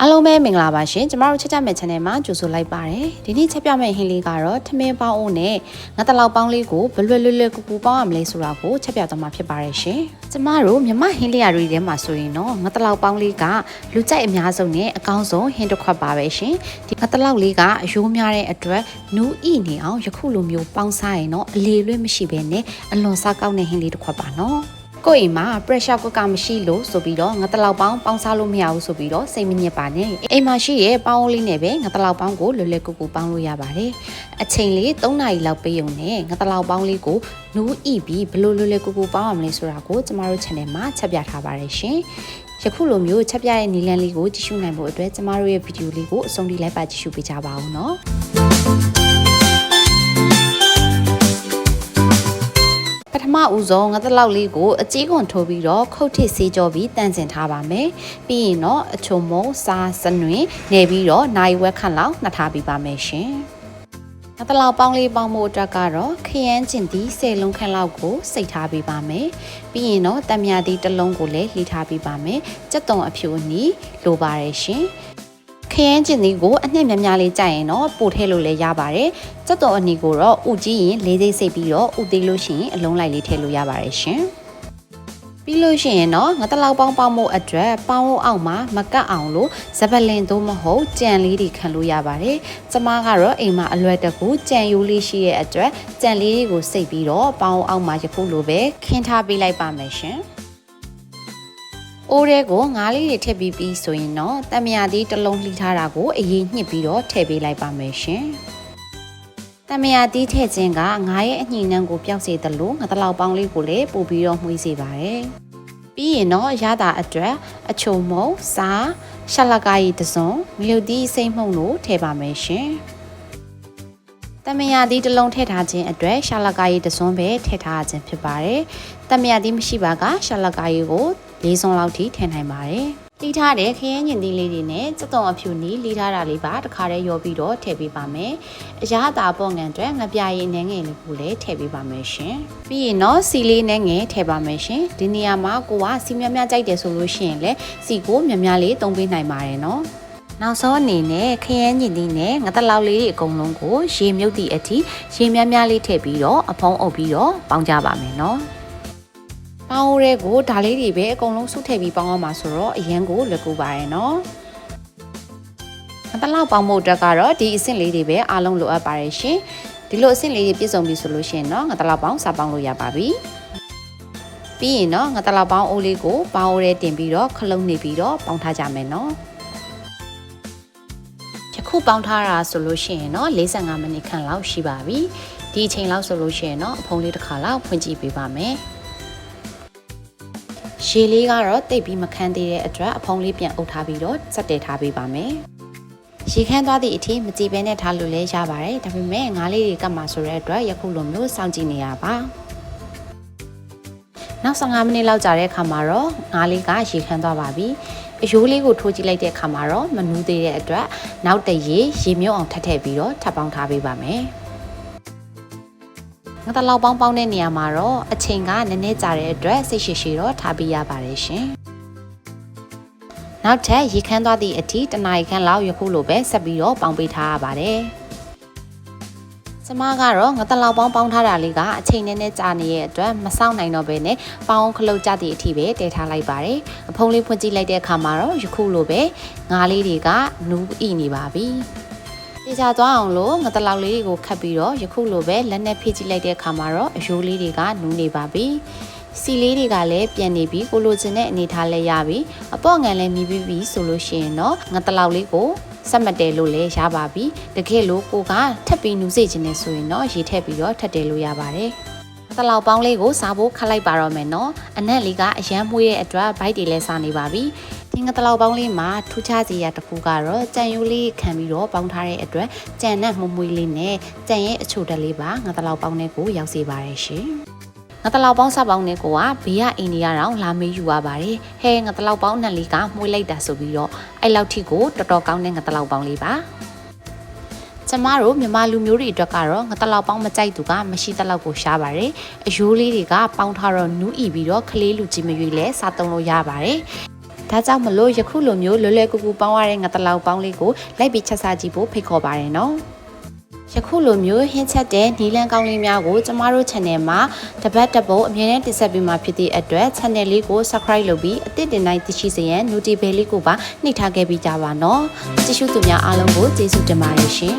အားလုံးပဲမင်္ဂလာပါရှင်ကျမတို့ချက်ကြမဲ့ channel မှာကြိုဆိုလိုက်ပါတယ်ဒီနေ့ချက်ပြမဲ့ဟင်းလေးကတော့ထမင်းပေါင်းအိုးနဲ့ငါတလောက်ပေါင်းလေးကိုဘလွယ်လွယ်လွယ်ကူကူပေါင်းရမလဲဆိုတာကိုချက်ပြသွားမှာဖြစ်ပါတယ်ရှင်ကျမတို့မြမဟင်းလေးရတွေထဲမှာဆိုရင်တော့ငါတလောက်ပေါင်းလေးကလူကြိုက်အများဆုံးနဲ့အကောင်းဆုံးဟင်းတစ်ခွက်ပါပဲရှင်ဒီငါတလောက်လေးကအယိုးများတဲ့အတွက်နူးဣနေအောင်ယခုလိုမျိုးပေါင်းစားရင်တော့အလေလွဲ့မရှိဘဲနဲ့အလွန်စားကောင်းတဲ့ဟင်းလေးတစ်ခွက်ပါနော် ကိုယ့်အိမ်မှာ pressure cooker မရှိလို့ဆိုပြီးတော့ငါတလောက်ပေါင်းပေါင်းစားလို့မရဘူးဆိုပြီးတော့စိတ်မညစ်ပါနဲ့အိမ်မှာရှိရဲ့ပေါင်းအိုးလေးနဲ့ပဲငါတလောက်ပေါင်းကိုလွယ်လွယ်ကူကူပေါင်းလို့ရပါတယ်အချိန်လေး3နာရီလောက်ပေးုံနဲ့ငါတလောက်ပေါင်းလေးကိုနူးဣပြီးဘယ်လိုလွယ်လွယ်ကူကူပေါင်းရမလဲဆိုတာကိုကျမတို့ channel မှာချက်ပြထားပါတယ်ရှင်ယခုလိုမျိုးချက်ပြတဲ့နီလန်းလေးကိုကြည့်ရှုနိုင်ဖို့အတွက်ကျမတို့ရဲ့ဗီဒီယိုလေးကိုအဆုံးထိလိုက်ပါကြည့်ရှုပေးကြပါဦးနော် ပထမဦးဆုံးငါတလောက်လေးကိုအကြီးကွန်ထိုးပြီးတော့ခုတ်ထစ်ဆေးကြောပြီးတန့်စင်ထားပါမယ်။ပြီးရင်တော့အချုံမုံစားစနွင်နေပြီးတော့နိုင်ဝက်ခန့်လောက်နှထားပြီးပါမယ်ရှင်။ငါတလောက်ပေါင်းလေးပေါင်းဖို့အတွက်ကတော့ခရမ်းကျင်သည့်၁၀လုံးခန့်လောက်ကိုစိတ်ထားပေးပါမယ်။ပြီးရင်တော့တံမြာသည့်တစ်လုံးကိုလည်းလှီထားပေးပါမယ်။ကြက်သွန်အဖြူအနီလိုပါတယ်ရှင်။ ခရမ်းကျင်သီးကိုအနှစ်များများလေးကြိုက်ရင်တော့ပို့ထည့်လို့လည်းရပါတယ်။ကြက်သွန်အနီကိုတော့ဥကြည့်ရင်လေးစိတ်စိတ်ပြီးတော့ဥသေးလို့ရှိရင်အလုံးလိုက်လေးထည့်လို့ရပါတယ်ရှင်။ပြီးလို့ရှိရင်တော့ငါတလောက်ပေါင်းပေါင်းမှုအတွက်ပေါင်းလို့အောက်မှာမကတ်အောင်လို့ဇပလင်သို့မဟုတ်ကြံလေးတွေခံလို့ရပါတယ်။ကျမကတော့အိမ်မှာအလွယ်တကူကြံယိုးလေးရှိတဲ့အတွက်ကြံလေးတွေကိုစိတ်ပြီးတော့ပေါင်းအောက်မှာရဖို့လိုပဲခင်းထားပေးလိုက်ပါမယ်ရှင်။ အိုးထဲကိုငါးလေးတွေထည့်ပြီးပြီးဆိုရင်တော့တမယာသီးတစ်လုံးလှီထားတာကိုအရင်ညှစ်ပြီးတော့ထည့်ပေးလိုက်ပါမယ်ရှင်။တမယာသီးထည့်ခြင်းကငါးရဲ့အညှိနှံကိုပျောက်စေသလိုငါတလောက်ပေါင်းလေးကိုလည်းပို့ပြီးတော့မှုေးစေပါတယ်။ပြီးရင်တော့ရတာအတွက်အချုံမုံစားရှလကာရီတစုံငရုတ်သီးစိမ့်မှုံလို့ထည့်ပါမယ်ရှင်။တမယာသီးတစ်လုံးထည့်ထားခြင်းအတွက်ရှာလကာရီတစွန်းပဲထည့်ထားခြင်းဖြစ်ပါတယ်။တမယာသီးမရှိပါကရှာလကာရီကို ၄စုံလောက်ထိထည့်နိုင်ပါတယ်။တီးထားတဲ့ခရမ်းညင်သီးလေးတွေနဲ့စက်သွန်အဖြူနီးလီးထားတာလေးပါတခါတည်းရောပြီးတော့ထည့်ပေးပါမယ်။အရာသာပေါ့ငံအတွက်ငပြရည်နှဲငယ်လေးကိုလည်းထည့်ပေးပါမယ်ရှင်။ပြီးရင်တော့စီလေးနဲ့ငယ်ထည့်ပါမယ်ရှင်။ဒီနေရာမှာကိုကစီများများကြိုက်တယ်ဆိုလို့ရှိရင်လည်းစီကိုများများလေးသုံးပေးနိုင်ပါတယ်နော်။နောက်ဆုံးအနေနဲ့ခရမ်းညင်သီးနဲ့ငတလောက်လေးတွေအကုန်လုံးကိုရေမြုပ်သည့်အထိရေများများလေးထည့်ပြီးတော့အဖုံးအုပ်ပြီးတော့ပေါင်းကြပါမယ်နော်။ ပေါင်းရဲကိုဒါလေးတွေပဲအကုန်လုံးစုထည့်ပြီးပေါင်းအောင်ပါဆိုတော့အရန်ကိုလွယ်ကူပါရဲ့နော်အတလောက်ပေါင်းဖို့အတွက်ကတော့ဒီအဆင့်လေးတွေပဲအားလုံးလိုအပ်ပါတယ်ရှင်ဒီလိုအဆင့်လေးတွေပြည့်စုံပြီဆိုလို့ရှိရင်တော့ငါတလောက်ပေါင်းစပေါင်းလို့ရပါပြီပြီးရင်တော့ငါတလောက်ပေါင်းအိုးလေးကိုပေါင်းအိုးထဲတင်ပြီးတော့ခလုံးနေပြီးတော့ပေါင်းထားကြမယ်နော်ယခုပေါင်းထားတာဆိုလို့ရှိရင်တော့45မိနစ်ခန့်လောက်ရှိပါပြီဒီအချိန်လောက်ဆိုလို့ရှိရင်တော့အဖုံးလေးတစ်ခါလောက်ဖွင့်ကြည့်ပေးပါမယ် ရေလေးကတော့တိတ်ပြီးမခန်းသေးတဲ့အတွက်အဖုံးလေးပြန်အုပ်ထားပြီးတော့စက်တဲထားပေးပါမယ်။ရေခမ်းသွားသည့်အထိမကြည့်ဘဲနဲ့ထားလို့လည်းရပါတယ်။ဒါပေမဲ့ငါးလေးတွေကပ်မှာဆိုတဲ့အတွက်ယခုလိုမျိုးစောင့်ကြည့်နေရပါ။နောက်15မိနစ်လောက်ကြာတဲ့အခါမှာတော့ငါးလေးကရေခမ်းသွားပါပြီ။အယိုးလေးကိုထိုးကြည့်လိုက်တဲ့အခါမှာတော့မနူးသေးတဲ့အတွက်နောက်တရေရေမြုပ်အောင်ထပ်ထည့်ပြီးတော့ထပ်ပေါင်းထားပေးပါမယ်။ ငါတလောက်ပေါင်းပေါင်းတဲ့နေရာမှာတော့အချိန်ကနည်းနည်းကြာတဲ့အတွက်စိတ်ရှိရှိတော့ထားပေးရပါတယ်ရှင်နောက်ထပ်ရေခမ်းသွားသည့်အထိတနာရီခန့်လောက်ယခုလိုပဲဆက်ပြီးတော့ပေါင်းပေးထားရပါတယ်ကျမကတော့ငါတလောက်ပေါင်းပေါင်းထားတာလေးကအချိန်နဲ့နဲ့ကြာနေတဲ့အတွက်မစောင့်နိုင်တော့ဘဲနဲ့ပေါင်းခလုတ်ကြသည့်အထိပဲတည်ထားလိုက်ပါတယ်အဖုံးလေးဖွင့်ကြည့်လိုက်တဲ့အခါမှာတော့ယခုလိုပဲငါးလေးတွေကနူးဣနေပါပြီ တေချာသွားအောင်လို့ငတလောက်လေးတွေကိုခတ်ပြီးတော့ယခုလိုပဲလက်နဲ့ဖိကြည့်လိုက်တဲ့အခါမှာတော့အယိုးလေးတွေကနူးနေပါပြီစီလေးတွေကလည်းပြန်နေပြီကိုလိုချင်တဲ့အနေထားလည်းရပြီအပေါ့ငံလည်းမြည်ပြီးပြီဆိုလို့ရှိရင်တော့ငတလောက်လေးကိုစက်မတဲလို့လည်းရပါပြီတကယ်လို့ကိုကထပ်ပြီးနူးစေခြင်းနဲ့ဆိုရင်တော့ရေထည့်ပြီးတော့ထပ်တဲလို့ရပါတယ် တလောက်ပေါင်းလေးကိုစားဖို့ခတ်လိုက်ပါတော့မယ်နော်အနက်လေးကအရန်မွေးတဲ့အတွက်ဘိုက်တွေလည်းစားနေပါပြီဒီငတလောက်ပေါင်းလေးမှာထူးခြားစရာတစ်ခုကတော့ကြံရိုးလေးခံပြီးတော့ပေါင်းထားတဲ့အတွက်ကြံနဲ့မှုမွေးလေးနဲ့ကြံရဲ့အချိုတက်လေးပါငတလောက်ပေါင်းလေးကိုရောက်စေပါတယ်ရှင်ငါတလောက်ပေါင်းစပေါင်းနဲ့ကိုကဘေးကအိန္ဒိယတောင်လာမေးယူရပါတယ်ဟဲငါတလောက်ပေါင်းနဲ့လေးကမှုေးလိုက်တာဆိုပြီးတော့အဲ့လောက်ထိကိုတော်တော်ကောင်းတဲ့ငါတလောက်ပေါင်းလေးပါကျ မတို့မြန်မာလူမျိုးတွေအတွက်ကတော့ငတလောက်ပေါင်းမကြိုက်သူကမရှိတလောက်ကိုရှားပါတယ်အယိုးလေးတွေကပေါင်းထားတော့နူးဤပြီးတော့ကလေးလူကြီးမရွေးလဲစားသုံးလို့ရပါတယ်ဒါကြောင့်မလို့ယခုလိုမျိုးလွယ်လွယ်ကူကူပေါင်းရတဲ့ငါတလောက်ပေါင်းလေးကိုလိုက်ပြီးချက်စားကြည့်ဖို့ဖိတ်ခေါ်ပါရနော်ယခုလိုမျိုးဟင်းချက်တဲ့နီလန်းကောင်းလေးများကိုကျမတို့ channel မှာတပတ်တစ်ပုတ်အမြဲတမ်းတင်ဆက်ပေးမှာဖြစ်တဲ့အတွက် channel လေးကို subscribe လုပ်ပြီးအသစ်တင်တိုင်းသိရှိစေရန် notification လေးကိုပါနှိပ်ထားခဲ့ပြီးကြပါနော်ကြည့်ရှုသူများအားလုံးကိုကျေးဇူးတင်ပါတယ်ရှင်